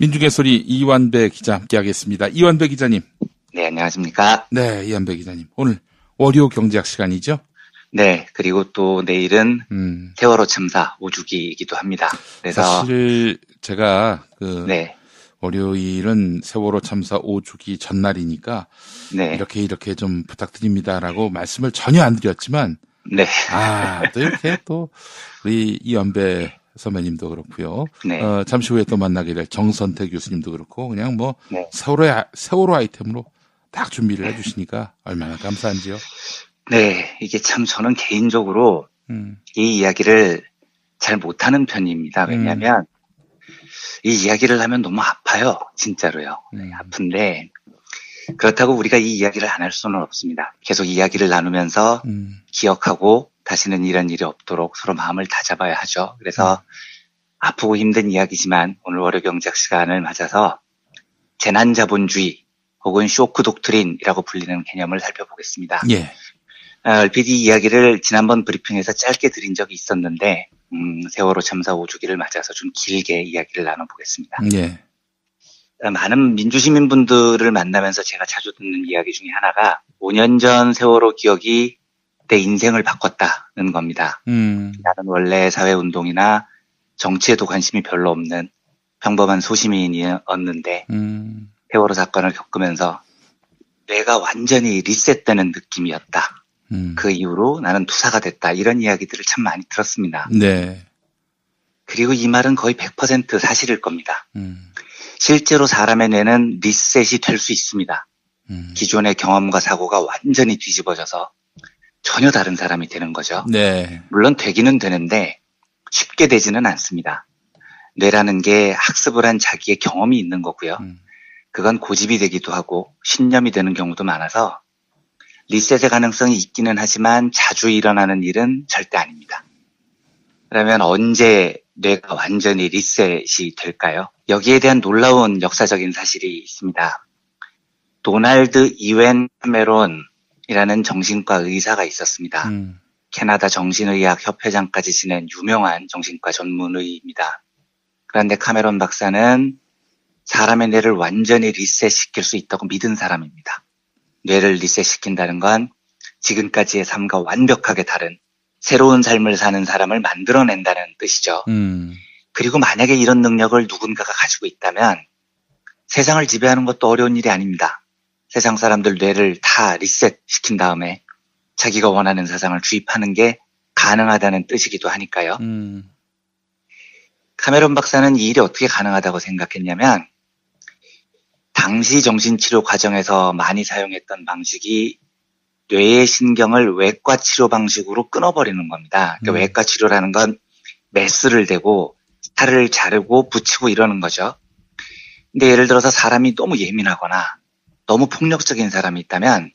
민중의 소리 이완배 기자 함께하겠습니다. 이완배 기자님. 네, 안녕하십니까. 네, 이완배 기자님. 오늘 월요 경제학 시간이죠? 네, 그리고 또 내일은 음, 세월호 참사 5주기이기도 합니다. 그래서 사실 제가 그 네, 월요일은 세월호 참사 5주기 전날이니까 네, 이렇게 이렇게 좀 부탁드립니다라고 말씀을 전혀 안 드렸지만 네, 아, 또 이렇게 또 우리 이완배 선배님도 그렇고요. 네, 어, 잠시 후에 또 만나게 될 정선태 교수님도 그렇고 그냥 뭐 네. 세월호 세월호 아이템으로 딱 준비를 해주시니까 얼마나 감사한지요. 네, 이게 참 저는 개인적으로 음, 이 이야기를 잘 못하는 편입니다. 왜냐하면 이 이야기를 하면 너무 아파요, 진짜로요. 음. 아픈데 그렇다고 우리가 이 이야기를 안 할 수는 없습니다. 계속 이야기를 나누면서 음, 기억하고 다시는 이런 일이 없도록 서로 마음을 다잡아야 하죠. 그래서 아프고 힘든 이야기지만 오늘 월요 경제학 시간을 맞아서 재난자본주의 혹은 쇼크 독트린이라고 불리는 개념을 살펴보겠습니다. 예, 아, 얼핏 이 이야기를 지난번 브리핑에서 짧게 드린 적이 있었는데 음, 세월호 참사 5주기를 맞아서 좀 길게 이야기를 나눠보겠습니다. 예, 아, 많은 민주시민분들을 만나면서 제가 자주 듣는 이야기 중에 하나가 5년 전 세월호 기억이 내 인생을 바꿨다는 겁니다. 음, 나는 원래 사회운동이나 정치에도 관심이 별로 없는 평범한 소시민이었는데 음, 세월호 사건을 겪으면서 뇌가 완전히 리셋되는 느낌이었다. 음, 그 이후로 나는 투사가 됐다. 이런 이야기들을 참 많이 들었습니다. 네, 그리고 이 말은 거의 100% 사실일 겁니다. 음, 실제로 사람의 뇌는 리셋이 될 수 있습니다. 음, 기존의 경험과 사고가 완전히 뒤집어져서 전혀 다른 사람이 되는 거죠. 네, 물론 되기는 되는데 쉽게 되지는 않습니다. 뇌라는 게 학습을 한 자기의 경험이 있는 거고요. 음, 그건 고집이 되기도 하고 신념이 되는 경우도 많아서 리셋의 가능성이 있기는 하지만 자주 일어나는 일은 절대 아닙니다. 그러면 언제 뇌가 완전히 리셋이 될까요? 여기에 대한 놀라운 역사적인 사실이 있습니다. 도날드 이웬 카메론 이라는 정신과 의사가 있었습니다. 음, 캐나다 정신의학 협회장까지 지낸 유명한 정신과 전문의입니다. 그런데 카메론 박사는 사람의 뇌를 완전히 리셋시킬 수 있다고 믿은 사람입니다. 뇌를 리셋시킨다는 건 지금까지의 삶과 완벽하게 다른 새로운 삶을 사는 사람을 만들어낸다는 뜻이죠. 음, 그리고 만약에 이런 능력을 누군가가 가지고 있다면 세상을 지배하는 것도 어려운 일이 아닙니다. 세상 사람들 뇌를 다 리셋시킨 다음에 자기가 원하는 세상을 주입하는 게 가능하다는 뜻이기도 하니까요. 음, 카메론 박사는 이 일이 어떻게 가능하다고 생각했냐면 당시 정신치료 과정에서 많이 사용했던 방식이 뇌의 신경을 외과 치료 방식으로 끊어버리는 겁니다. 그러니까 음. 외과 치료라는 건 메스를 대고 살을 자르고 붙이고 이러는 거죠. 근데 예를 들어서 사람이 너무 예민하거나 너무 폭력적인 사람이 있다면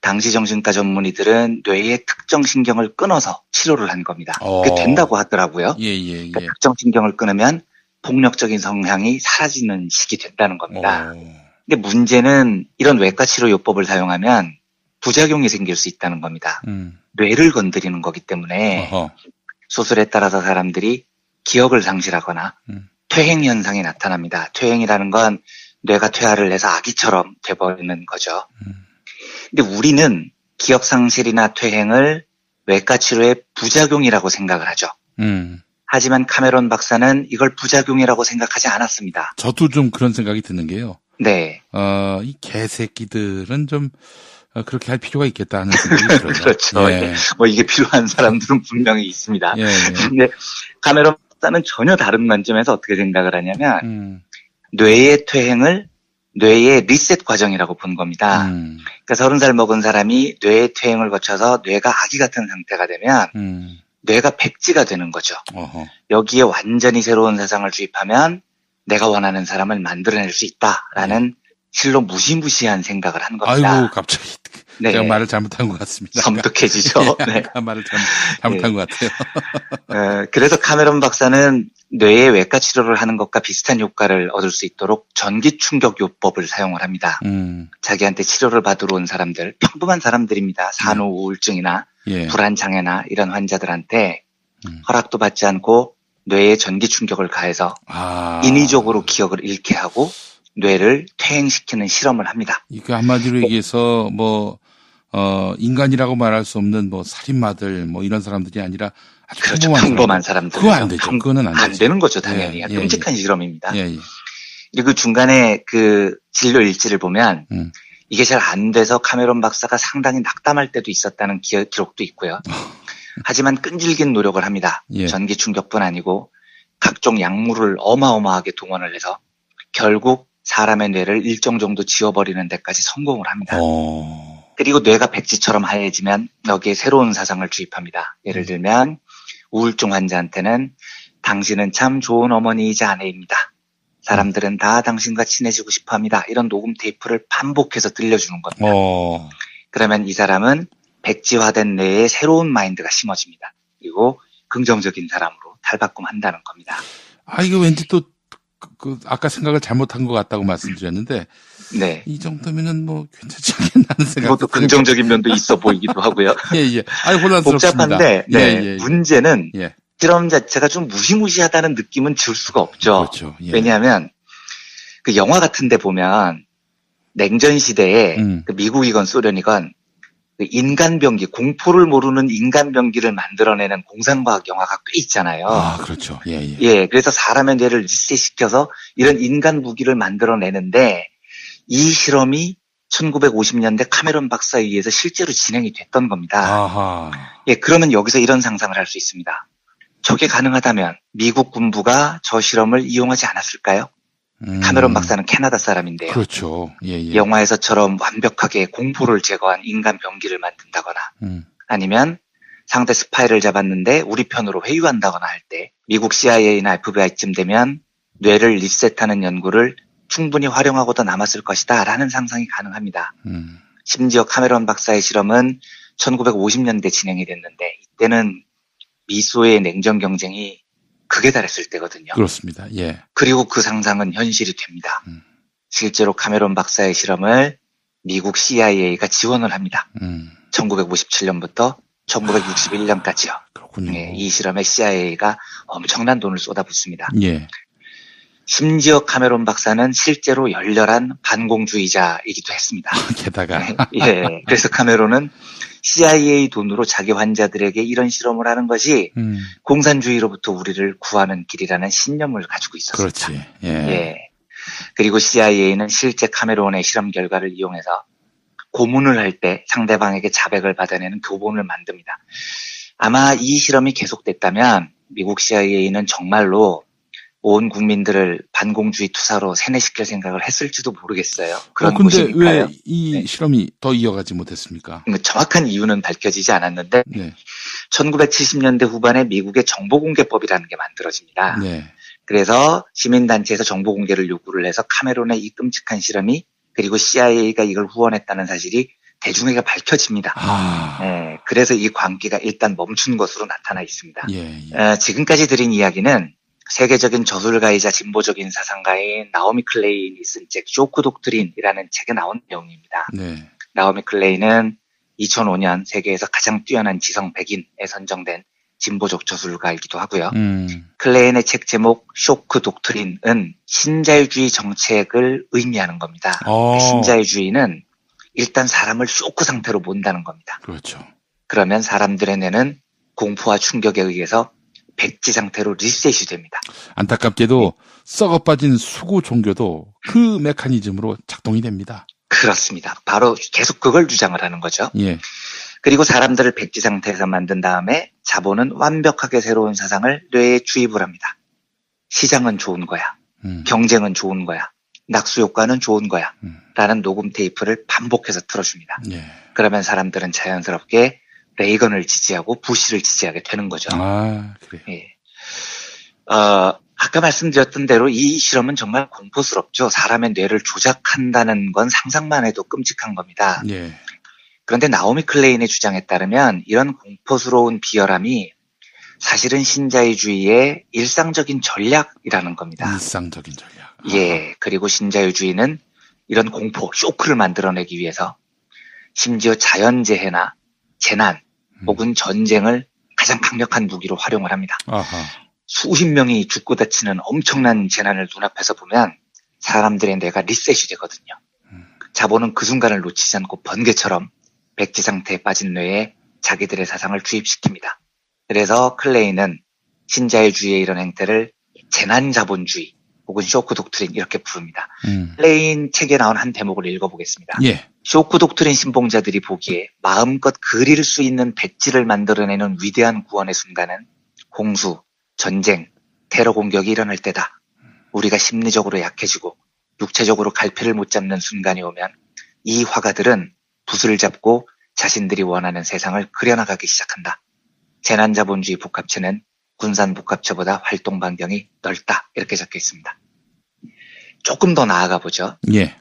당시 정신과 전문의들은 뇌의 특정 신경을 끊어서 치료를 한 겁니다. 그게 어. 된다고 하더라고요. 예, 예, 예. 그러니까 특정 신경을 끊으면 폭력적인 성향이 사라지는 식이 된다는 겁니다. 어, 근데 문제는 이런 외과 치료 요법을 사용하면 부작용이 생길 수 있다는 겁니다. 음, 뇌를 건드리는 거기 때문에 어허, 수술에 따라서 사람들이 기억을 상실하거나 음. 퇴행 현상이 나타납니다. 퇴행이라는 건 뇌가 퇴화를 해서 아기처럼 돼버리는 거죠. 음. 근데 우리는 기억 상실이나 퇴행을 외과 치료의 부작용이라고 생각을 하죠. 음. 하지만 카메론 박사는 이걸 부작용이라고 생각하지 않았습니다. 저도 좀 그런 생각이 드는 게요. 네. 어, 이 개새끼들은 좀 어, 그렇게 할 필요가 있겠다 하는 생각이 들어요. 그렇죠. 예, 뭐 이게 필요한 사람들은 분명히 있습니다. 예, 예. 근데 카메론 박사는 전혀 다른 관점에서 어떻게 생각을 하냐면 음, 뇌의 퇴행을 뇌의 리셋 과정이라고 본 겁니다. 음, 그러니까 서른 살 먹은 사람이 뇌의 퇴행을 거쳐서 뇌가 아기 같은 상태가 되면 음, 뇌가 백지가 되는 거죠. 어허, 여기에 완전히 새로운 세상을 주입하면 내가 원하는 사람을 만들어낼 수 있다라는 실로 무시무시한 생각을 한 겁니다. 아이고, 갑자기. 네. 제가 말을 잘못한 것 같습니다. 섬뜩해지죠. 예, 네. 말을 잘못, 잘못한 것 같아요. 어, 그래서 카메론 박사는 뇌의 외과 치료를 하는 것과 비슷한 효과를 얻을 수 있도록 전기 충격 요법을 사용을 합니다. 음, 자기한테 치료를 받으러 온 사람들, 평범한 사람들입니다. 산후 우울증이나 예. 불안 장애나 이런 환자들한테 음. 허락도 받지 않고 뇌에 전기 충격을 가해서 아. 인위적으로 기억을 잃게 하고 뇌를 퇴행시키는 실험을 합니다. 이그 한마디로 얘기해서 뭐, 어, 인간이라고 말할 수 없는 뭐 살인마들 뭐 이런 사람들이 아니라 그렇죠. 평범한, 사람들. 그거 안 되죠. 그거는 안 안. 되는 거죠, 당연히. 예, 예, 끔찍한 실험입니다. 예, 예. 그리고 중간에 그 진료 일지를 보면 음. 이게 잘 안 돼서 카메론 박사가 상당히 낙담할 때도 있었다는 기, 록도 있고요. 하지만 끈질긴 노력을 합니다. 예. 전기 충격뿐 아니고 각종 약물을 어마어마하게 동원을 해서 결국 사람의 뇌를 일정 정도 지워버리는 데까지 성공을 합니다. 어. 그리고 뇌가 백지처럼 하얘지면 여기에 새로운 사상을 주입합니다. 음. 예를 들면 우울증 환자한테는 당신은 참 좋은 어머니이자 아내입니다. 사람들은 다 당신과 친해지고 싶어 합니다. 이런 녹음 테이프를 반복해서 들려주는 겁니다. 어. 그러면 이 사람은 백지화된 뇌에 새로운 마인드가 심어집니다. 그리고 긍정적인 사람으로 탈바꿈한다는 겁니다. 아, 이거 왠지 또, 그, 그 아까 생각을 잘못한 것 같다고 말씀드렸는데, 네. 이 정도면은 뭐 괜찮지 않겠나는 생각. 그것도 긍정적인 면도 있어 보이기도 하고요. 예, 예. 아유, 혼란스럽습니다. 복잡한데, 네. 예, 예. 문제는 예. 실험 자체가 좀 무시무시하다는 느낌은 줄 수가 없죠. 그렇죠. 예. 왜냐하면 그 영화 같은 데 보면 냉전 시대에 음. 그 미국이건 소련이건 그 인간병기 공포를 모르는 인간병기를 만들어내는 공상과학 영화가 꽤 있잖아요. 아, 그렇죠. 예, 예. 예, 그래서 사람의 뇌를 리셋시켜서 이런 인간 무기를 만들어내는데 이 실험이 1950년대 카메론 박사에 의해서 실제로 진행이 됐던 겁니다. 아하. 예, 그러면 여기서 이런 상상을 할 수 있습니다. 저게 가능하다면 미국 군부가 저 실험을 이용하지 않았을까요? 음. 카메론 박사는 캐나다 사람인데요. 그렇죠. 예, 예. 영화에서처럼 완벽하게 공포를 제거한 인간 병기를 만든다거나 음. 아니면 상대 스파이를 잡았는데 우리 편으로 회유한다거나 할 때 미국 CIA나 FBI쯤 되면 뇌를 리셋하는 연구를 충분히 활용하고도 남았을 것이다 라는 상상이 가능합니다. 음. 심지어 카메론 박사의 실험은 1950년대 진행이 됐는데 이때는 미소의 냉전 경쟁이 극에 달했을 때거든요. 그렇습니다. 예. 그리고 그 상상은 현실이 됩니다. 음. 실제로 카메론 박사의 실험을 미국 CIA가 지원을 합니다. 음. 1997년부터 1961년까지요. 그렇군요. 네, 이 실험에 CIA가 엄청난 돈을 쏟아붓습니다. 예. 심지어 카메론 박사는 실제로 열렬한 반공주의자이기도 했습니다. 게다가 예, 그래서 카메론은 CIA 돈으로 자기 환자들에게 이런 실험을 하는 것이 음. 공산주의로부터 우리를 구하는 길이라는 신념을 가지고 있었습니다. 그렇지. 예. 예. 그리고 CIA는 실제 카메론의 실험 결과를 이용해서 고문을 할 때 상대방에게 자백을 받아내는 교본을 만듭니다. 아마 이 실험이 계속됐다면 미국 CIA는 정말로 온 국민들을 반공주의 투사로 세뇌시킬 생각을 했을지도 모르겠어요. 그런 어, 근데. 왜 이 네. 실험이 더 이어가지 못했습니까? 뭐 정확한 이유는 밝혀지지 않았는데 네. 1970년대 후반에 미국의 정보공개법이라는 게 만들어집니다. 네. 그래서 시민단체에서 정보 공개를 요구를 해서 카메론의 이 끔찍한 실험이 그리고 CIA가 이걸 후원했다는 사실이 대중에게 밝혀집니다. 아. 예, 그래서 이 광기가 일단 멈춘 것으로 나타나 있습니다. 예, 예. 어, 지금까지 드린 이야기는 세계적인 저술가이자 진보적인 사상가인 나오미 클레인이 쓴 책 쇼크 독트린이라는 책에 나온 내용입니다. 네. 나오미 클레인은 2005년 세계에서 가장 뛰어난 지성 100인에 선정된 진보적 저술가이기도 하고요. 음. 클레인의 책 제목 쇼크 독트린은 신자유주의 정책을 의미하는 겁니다. 어. 신자유주의는 일단 사람을 쇼크 상태로 몬다는 겁니다. 그렇죠. 그러면 사람들의 뇌는 공포와 충격에 의해서 백지 상태로 리셋이 됩니다. 안타깝게도 썩어 빠진 수구 종교도 그 메커니즘으로 작동이 됩니다. 그렇습니다. 바로 계속 그걸 주장을 하는 거죠. 예. 그리고 사람들을 백지 상태에서 만든 다음에 자본은 완벽하게 새로운 사상을 뇌에 주입을 합니다. 시장은 좋은 거야. 음. 경쟁은 좋은 거야. 낙수 효과는 좋은 거야. 음. 라는 녹음 테이프를 반복해서 틀어줍니다. 예. 그러면 사람들은 자연스럽게 레이건을 지지하고 부시를 지지하게 되는 거죠. 아, 그래요. 예. 어, 아까 말씀드렸던 대로 이 실험은 정말 공포스럽죠. 사람의 뇌를 조작한다는 건 상상만 해도 끔찍한 겁니다. 예. 그런데 나오미 클레인의 주장에 따르면 이런 공포스러운 비열함이 사실은 신자유주의의 일상적인 전략이라는 겁니다. 일상적인 전략. 예, 그리고 신자유주의는 이런 공포, 쇼크를 만들어내기 위해서 심지어 자연재해나 재난 음. 혹은 전쟁을 가장 강력한 무기로 활용을 합니다. 아하. 수십 명이 죽고 다치는 엄청난 재난을 눈앞에서 보면 사람들의 뇌가 리셋이 되거든요. 음. 자본은 그 순간을 놓치지 않고 번개처럼 백지 상태에 빠진 뇌에 자기들의 사상을 주입시킵니다. 그래서 클레이는 신자유주의의 이런 행태를 재난자본주의 혹은 쇼크 독트린 이렇게 부릅니다. 음. 클레인 책에 나온 한 대목을 읽어보겠습니다. 예. 쇼크 독트린 신봉자들이 보기에 마음껏 그릴 수 있는 백지를 만들어내는 위대한 구원의 순간은 홍수, 전쟁, 테러 공격이 일어날 때다. 우리가 심리적으로 약해지고 육체적으로 갈피를 못 잡는 순간이 오면 이 화가들은 붓을 잡고 자신들이 원하는 세상을 그려나가기 시작한다. 재난자본주의 복합체는 군산 복합체보다 활동 반경이 넓다. 이렇게 적혀 있습니다. 조금 더 나아가 보죠. 예.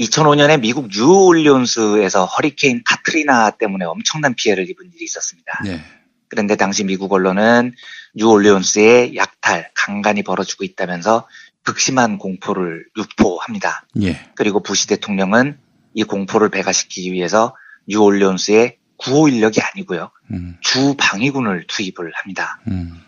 2005년에 미국 뉴올리온스에서 허리케인 카트리나 때문에 엄청난 피해를 입은 일이 있었습니다. 예. 그런데 당시 미국 언론은 뉴올리온스에 약탈, 강간이 벌어지고 있다면서 극심한 공포를 유포합니다. 예. 그리고 부시 대통령은 이 공포를 배가시키기 위해서 뉴올리온스에 구호 인력이 아니고요. 음. 주 방위군을 투입을 합니다. 음.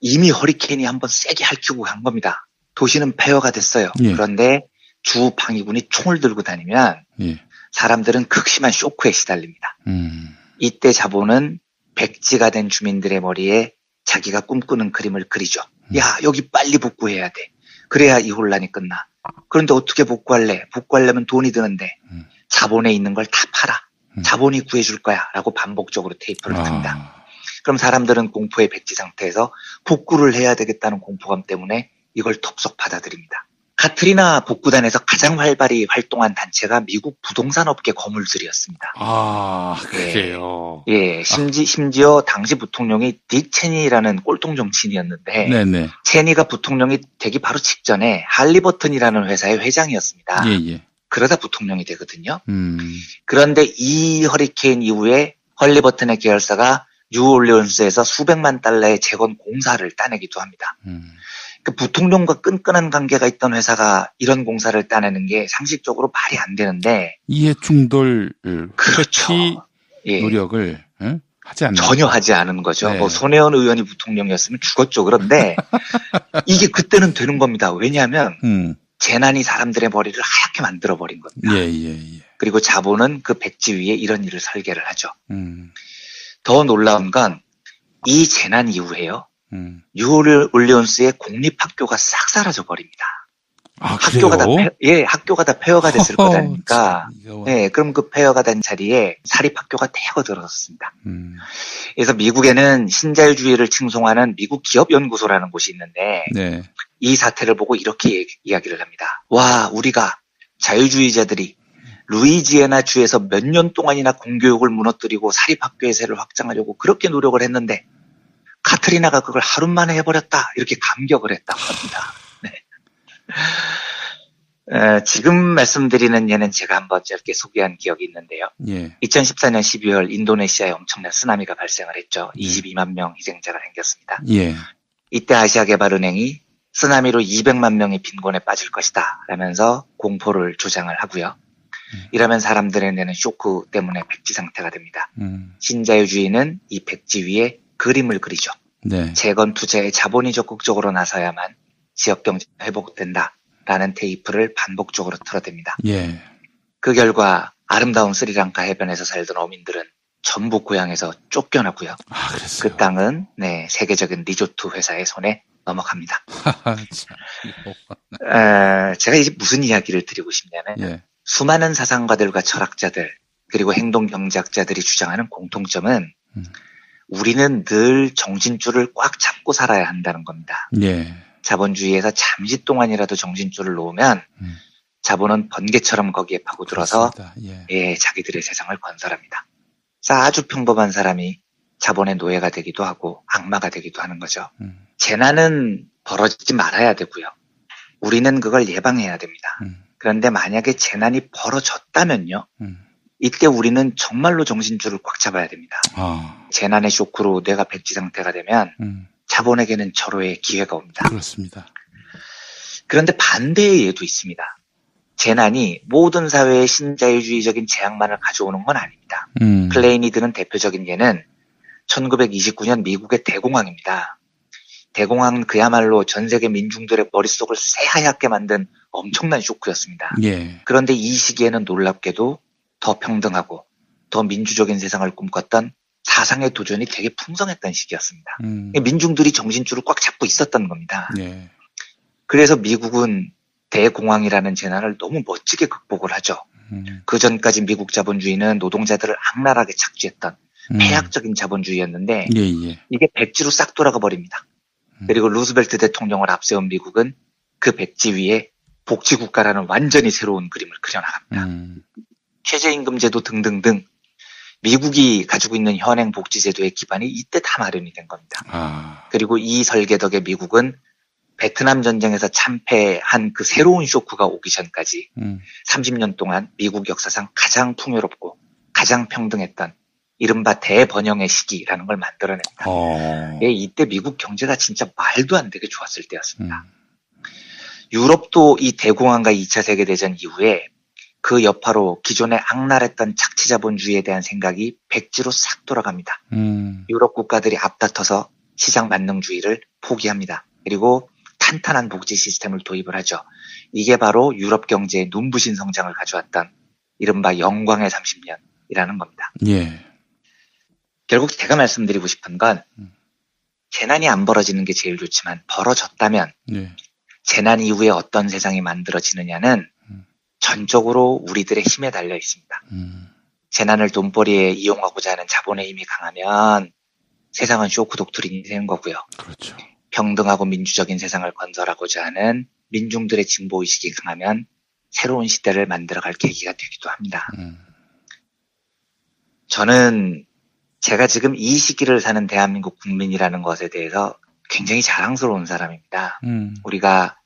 이미 허리케인이 한번 세게 핥히고 간 겁니다. 도시는 폐허가 됐어요. 예. 그런데 주 방위군이 총을 들고 다니면 예. 사람들은 극심한 쇼크에 시달립니다. 음. 이때 자본은 백지가 된 주민들의 머리에 자기가 꿈꾸는 그림을 그리죠. 음. 야, 여기 빨리 복구해야 돼. 그래야 이 혼란이 끝나. 그런데 어떻게 복구할래? 복구하려면 돈이 드는데 음. 자본에 있는 걸 다 팔아. 음. 자본이 구해줄 거야. 라고 반복적으로 테이프를 탑니다. 아. 그럼 사람들은 공포의 백지 상태에서 복구를 해야 되겠다는 공포감 때문에 이걸 덥석 받아들입니다. 카트리나 복구단에서 가장 활발히 활동한 단체가 미국 부동산 업계 거물들이었습니다. 아, 그래요. 예, 심지, 심지어 당시 부통령이 딕 체니라는 꼴통 정치인이었는데, 네네. 체니가 부통령이 되기 바로 직전에 할리버튼이라는 회사의 회장이었습니다. 예, 예. 그러다 부통령이 되거든요. 음. 그런데 이 허리케인 이후에 헐리버튼의 계열사가 뉴올리온스에서 수백만 달러의 재건 공사를 따내기도 합니다. 음. 그 부통령과 끈끈한 관계가 있던 회사가 이런 공사를 따내는 게 상식적으로 말이 안 되는데, 이해 충돌 그렇죠. 회피 예, 노력을 응? 하지 않나. 전혀 하지 않은 거죠. 네. 뭐 손혜원 의원이 부통령이었으면 죽었죠. 그런데 이게 그때는 되는 겁니다. 왜냐하면 음. 재난이 사람들의 머리를 하얗게 만들어 버린 겁니다. 예, 예, 예. 그리고 자본은 그 백지 위에 이런 일을 설계를 하죠. 음. 더 놀라운 건 이 재난 이후에요. 음. 뉴올리온스의 공립학교가 싹 사라져 버립니다. 아, 학교가 다 그래요? 폐, 예, 학교가 다 폐허가 됐을 허허, 거다니까. 예, 그럼 그 폐허가 된 자리에 사립학교가 대거 들어섰습니다. 음. 그래서 미국에는 신자유주의를 칭송하는 미국 기업연구소라는 곳이 있는데 네. 이 사태를 보고 이렇게 얘기- 이야기를 합니다. 와, 우리가 자유주의자들이 루이지애나 주에서 몇 년 동안이나 공교육을 무너뜨리고 사립학교의 세를 확장하려고 그렇게 노력을 했는데 카트리나가 그걸 하루 만에 해버렸다 이렇게 감격을 했다고 합니다. 네. 에, 지금 말씀드리는 예는 제가 한번 짧게 소개한 기억이 있는데요. 예. 2014년 12월 인도네시아에 엄청난 쓰나미가 발생을 했죠. 예. 22만 명 희생자가 생겼습니다. 예. 이때 아시아개발은행이 쓰나미로 200만 명이 빈곤에 빠질 것이다 라면서 공포를 조장을 하고요. 음. 이러면 사람들의 내는 쇼크 때문에 백지 상태가 됩니다. 음. 신자유주의는 이 백지 위에 그림을 그리죠. 네. 재건 투자에 자본이 적극적으로 나서야만 지역 경제가 회복된다라는 테이프를 반복적으로 틀어댑니다. 예. 그 결과 아름다운 스리랑카 해변에서 살던 어민들은 전부 고향에서 쫓겨나고요. 아, 그랬어요. 그 땅은 네, 세계적인 리조트 회사의 손에 넘어갑니다. 이거. 에, 제가 이제 무슨 이야기를 드리고 싶냐면 예. 수많은 사상가들과 철학자들 그리고 행동 경제학자들이 주장하는 공통점은 음. 우리는 늘 정신줄을 꽉 잡고 살아야 한다는 겁니다. 예. 자본주의에서 잠시 동안이라도 정신줄을 놓으면 음. 자본은 번개처럼 거기에 파고들어서. 예. 예, 자기들의 세상을 건설합니다. 아주 평범한 사람이 자본의 노예가 되기도 하고 악마가 되기도 하는 거죠. 음. 재난은 벌어지지 말아야 되고요. 우리는 그걸 예방해야 됩니다. 음. 그런데 만약에 재난이 벌어졌다면요. 음. 이때 우리는 정말로 정신줄을 꽉 잡아야 됩니다. 아. 재난의 쇼크로 뇌가 백지 상태가 되면 음. 자본에게는 절호의 기회가 옵니다. 그렇습니다. 그런데 반대의 예도 있습니다. 재난이 모든 사회에 신자유주의적인 재앙만을 가져오는 건 아닙니다. 음. 클레이니드는 대표적인 예는 1929년 미국의 대공황입니다. 대공황은 그야말로 전 세계 민중들의 머릿속을 새하얗게 만든 엄청난 쇼크였습니다. 예. 그런데 이 시기에는 놀랍게도 더 평등하고 더 민주적인 세상을 꿈꿨던 사상의 도전이 되게 풍성했던 시기였습니다. 음. 민중들이 정신줄을 꽉 잡고 있었던 겁니다. 예. 그래서 미국은 대공황이라는 재난을 너무 멋지게 극복을 하죠. 음. 그 전까지 미국 자본주의는 노동자들을 악랄하게 착취했던 음. 폐악적인 자본주의였는데 예, 예. 이게 백지로 싹 돌아가 버립니다. 음. 그리고 루스벨트 대통령을 앞세운 미국은 그 백지 위에 복지국가라는 완전히 새로운 그림을 그려나갑니다. 음. 최저임금제도 등등등 미국이 가지고 있는 현행 복지제도의 기반이 이때 다 마련이 된 겁니다. 아. 그리고 이 설계 덕에 미국은 베트남 전쟁에서 참패한 그 새로운 쇼크가 오기 전까지 음. 30년 동안 미국 역사상 가장 풍요롭고 가장 평등했던 이른바 대번영의 시기라는 걸 만들어냅니다. 어. 예, 이때 미국 경제가 진짜 말도 안 되게 좋았을 때였습니다. 음. 유럽도 이 대공황과 2차 세계대전 이후에 그 여파로 기존에 악랄했던 착취 자본주의에 대한 생각이 백지로 싹 돌아갑니다. 음. 유럽 국가들이 앞다퉈서 시장 만능주의를 포기합니다. 그리고 탄탄한 복지 시스템을 도입을 하죠. 이게 바로 유럽 경제의 눈부신 성장을 가져왔던 이른바 영광의 30년이라는 겁니다. 예. 결국 제가 말씀드리고 싶은 건 음. 재난이 안 벌어지는 게 제일 좋지만 벌어졌다면 예. 재난 이후에 어떤 세상이 만들어지느냐는 음. 전적으로 우리들의 힘에 달려 있습니다. 음. 재난을 돈벌이에 이용하고자 하는 자본의 힘이 강하면 세상은 쇼크 독트린이 되는 거고요. 그렇죠. 평등하고 민주적인 세상을 건설하고자 하는 민중들의 진보 의식이 강하면 새로운 시대를 만들어갈 계기가 되기도 합니다. 음. 저는 제가 지금 이 시기를 사는 대한민국 국민이라는 것에 대해서 굉장히 자랑스러운 사람입니다. 음. 우리가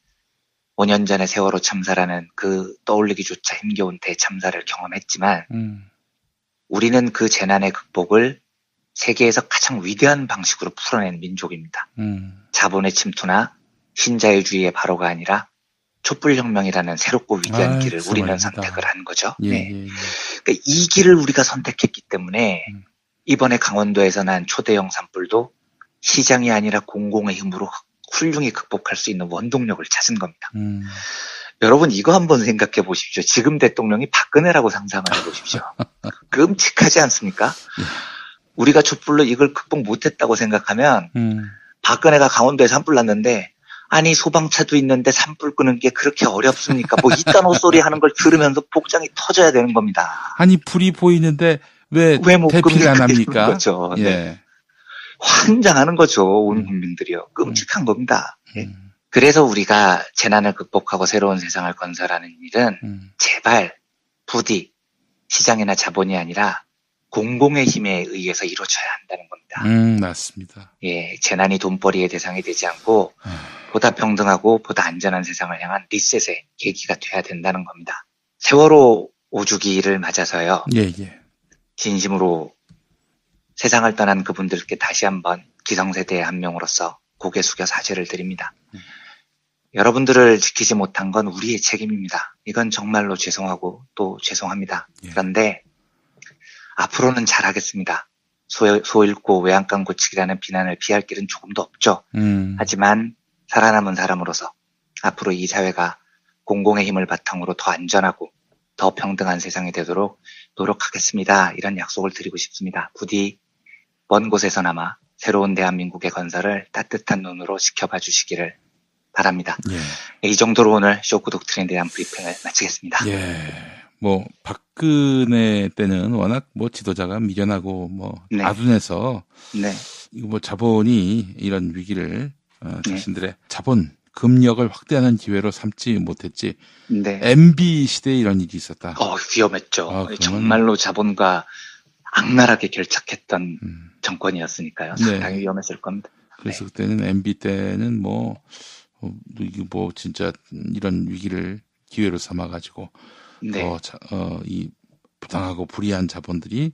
5년 전에 세월호 참사라는 그 떠올리기조차 힘겨운 대참사를 경험했지만 음. 우리는 그 재난의 극복을 세계에서 가장 위대한 방식으로 풀어낸 민족입니다. 음. 자본의 침투나 신자유주의의 바로가 아니라 촛불혁명이라는 새롭고 위대한 아이, 길을 우리는 정말입니다. 선택을 한 거죠. 예, 네. 예, 예. 그러니까 이 길을 우리가 선택했기 때문에 음. 이번에 강원도에서 난 초대형 산불도 시장이 아니라 공공의 힘으로 훌륭히 극복할 수 있는 원동력을 찾은 겁니다. 음. 여러분 이거 한번 생각해 보십시오. 지금 대통령이 박근혜라고 상상을 해 보십시오. 끔찍하지 않습니까? 우리가 촛불로 이걸 극복 못했다고 생각하면 음. 박근혜가 강원도에 산불 났는데 아니 소방차도 있는데 산불 끄는 게 그렇게 어렵습니까? 뭐 이딴 헛소리 하는 걸 들으면서 복장이 터져야 되는 겁니다. 아니 불이 보이는데 왜왜못 대피를 안? 합니까? 거죠. 네. 예. 환장하는 거죠. 온 음. 국민들이요. 끔찍한 겁니다. 예. 음. 그래서 우리가 재난을 극복하고 새로운 세상을 건설하는 일은 음. 제발 부디 시장이나 자본이 아니라 공공의 힘에 의해서 이루어져야 한다는 겁니다. 음, 맞습니다. 예, 재난이 돈벌이의 대상이 되지 않고 아, 보다 평등하고 보다 안전한 세상을 향한 리셋의 계기가 돼야 된다는 겁니다. 세월호 5주기를 맞아서요. 예, 예. 진심으로 세상을 떠난 그분들께 다시 한번 기성세대의 한 명으로서 고개 숙여 사죄를 드립니다. 음. 여러분들을 지키지 못한 건 우리의 책임입니다. 이건 정말로 죄송하고 또 죄송합니다. 예. 그런데 앞으로는 잘하겠습니다. 소, 소 잃고 외양간 고치기라는 비난을 피할 길은 조금도 없죠. 음. 하지만 살아남은 사람으로서 앞으로 이 사회가 공공의 힘을 바탕으로 더 안전하고 더 평등한 세상이 되도록 노력하겠습니다. 이런 약속을 드리고 싶습니다. 부디 먼 곳에서나마 새로운 대한민국의 건설을 따뜻한 눈으로 지켜봐 주시기를 바랍니다. 예. 이 정도로 오늘 쇼크 독트린에 대한 브리핑을 마치겠습니다. 예. 뭐 박근혜 때는 워낙 뭐 지도자가 미련하고 뭐 네. 아둔해서 네, 이거 뭐 자본이 이런 위기를 어, 네. 자신들의 자본 금력을 확대하는 기회로 삼지 못했지 네. MB 시대에 이런 일이 있었다. 어, 위험했죠. 아, 정말로 자본과 악랄하게 결착했던 음. 정권이었으니까요. 네. 상당히 위험했을 겁니다. 그래서 그때는 MB 때는 뭐 어, 이거 뭐 진짜 이런 위기를 기회로 삼아 가지고 네. 어, 자, 어, 이 부당하고 불이한 자본들이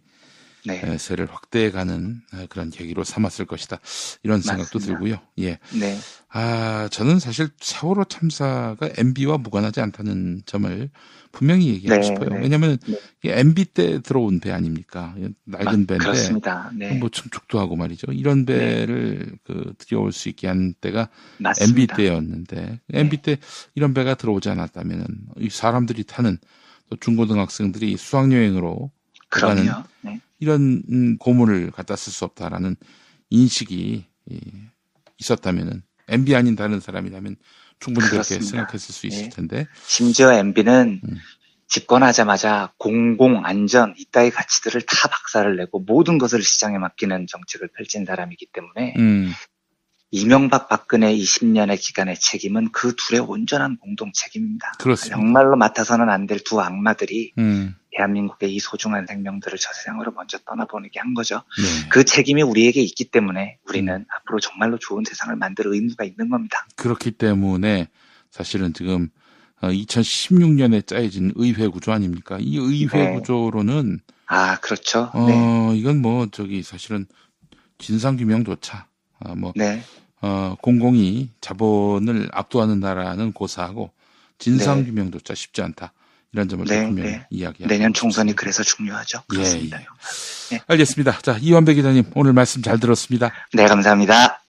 네. 에, 세를 확대해가는 에, 그런 계기로 삼았을 것이다. 이런 생각도 맞습니다. 들고요. 예. 네. 아, 저는 사실 세월호 참사가 MB와 무관하지 않다는 점을 분명히 얘기하고 네, 싶어요. 네. 왜냐하면 네. MB 때 들어온 배 아닙니까? 낡은 아, 배인데 그렇습니다. 네. 뭐 춤축도 하고 말이죠. 이런 배를 그 들여올 수 있게 한 때가 MB 맞습니다. 때였는데 MB 때 이런 배가 들어오지 않았다면은 이 사람들이 타는 또 중고등학생들이 수학여행으로 그럼요. 네. 이런 음, 고문을 갖다 쓸 수 없다라는 인식이 이, 있었다면은 MB 아닌 다른 사람이라면 충분히 그렇게. 생각했을 수 있을 네. 텐데 심지어 MB는 음. 집권하자마자 공공 안전 이따의 가치들을 다 박살을 내고 모든 것을 시장에 맡기는 정책을 펼친 사람이기 때문에 음, 이명박 박근혜 20년의 기간의 책임은 그 둘의 온전한 공동 책임입니다. 그렇습니다. 정말로 맡아서는 안 될 두 악마들이 음, 대한민국의 이 소중한 생명들을 저 세상으로 먼저 떠나보내게 한 거죠. 네. 그 책임이 우리에게 있기 때문에 우리는 음. 앞으로 정말로 좋은 세상을 만들 의무가 있는 겁니다. 그렇기 때문에 사실은 지금 2016년에 짜여진 의회 구조 아닙니까? 이 의회 네. 구조로는 아, 그렇죠. 어 네. 이건 뭐 저기 사실은 진상 규명조차 아, 뭐 네. 어, 공공이 자본을 압도하는 나라는 고사하고 진상 네. 규명조차 쉽지 않다. 이런 점을 네, 분명히 네. 이야기하고 내년 총선이. 그래서 중요하죠. 예, 그렇습니다. 예. 알겠습니다. 자, 이완배 기자님 오늘 말씀 잘 들었습니다. 네, 감사합니다.